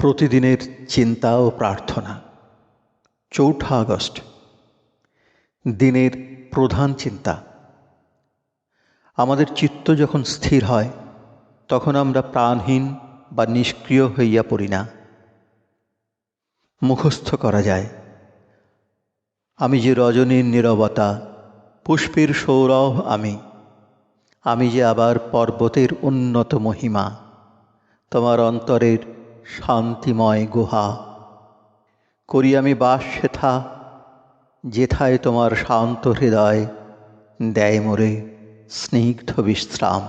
প্রতিদিনের চিন্তা ও প্রার্থনা। চৌঠা আগস্ট। দিনের প্রধান চিন্তা। আমাদের চিত্ত যখন স্থির হয়, তখন আমরা প্রাণহীন বা নিষ্ক্রিয় হইয়া পড়ি না। মুখস্থ করা যায়। আমি যে রজনীর নীরবতা, পুষ্পের সৌরভ আমি আমি যে আবার পর্বতের উন্নত মহিমা, তোমার অন্তরের শান্তিময় গুহা। করি আমি বাস সেথা, যেথায় তোমার শান্ত হৃদয় দেয় মোরে স্নিগ্ধ বিশ্রাম।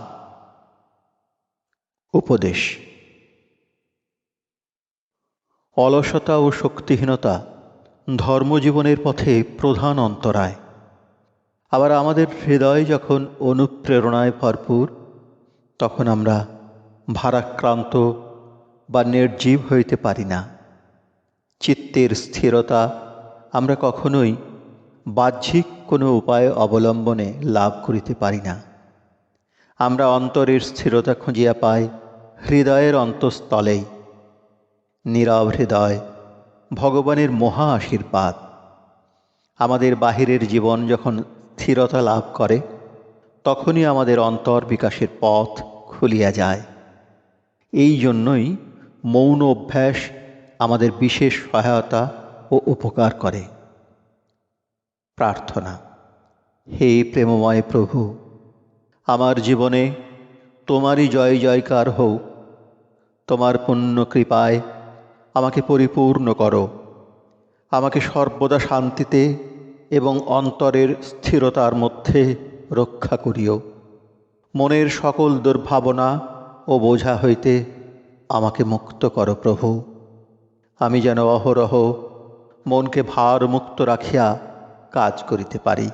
উপদেশ। অলসতা ও শক্তিহীনতা ধর্মজীবনের পথে প্রধান অন্তরায়। আবার আমাদের হৃদয় যখন অনুপ্রেরণায় ভরপুর, তখন আমরা ভারাক্রান্ত বা নির্জীব হইতে পারি না। চিত্তের স্থিরতা আমরা কখনোই বাহ্যিক কোনো উপায় অবলম্বনে লাভ করিতে পারি না। আমরা অন্তরের স্থিরতা খুঁজিয়া পাই হৃদয়ের অন্তঃস্থলেই। নীরব হৃদয় ভগবানের মহা আশীর্বাদ। আমাদের বাহিরের জীবন যখন স্থিরতা লাভ করে, তখনই আমাদের অন্তর বিকাশের পথ খুলিয়া যায়। এই জন্যই মৌন অভ্যাস আমাদের বিশেষ সহায়তা ও উপকার করে। প্রার্থনা, হে প্রেমময় প্রভু, আমার জীবনে তোমারই জয় জয়কার হোক তোমার পুণ্য কৃপায় আমাকে পরিপূর্ণ করো। আমাকে সর্বদা শান্তিতে এবং অন্তরের স্থিরতার মধ্যে রক্ষা করিও। মনের সকল দুর্ভাবনা ও বোঝা হইতে আমাকে মুক্ত করো প্রভু। আমি যেন অহরহ মনকে ভার মুক্ত রাখিয়া কাজ করিতে পারি।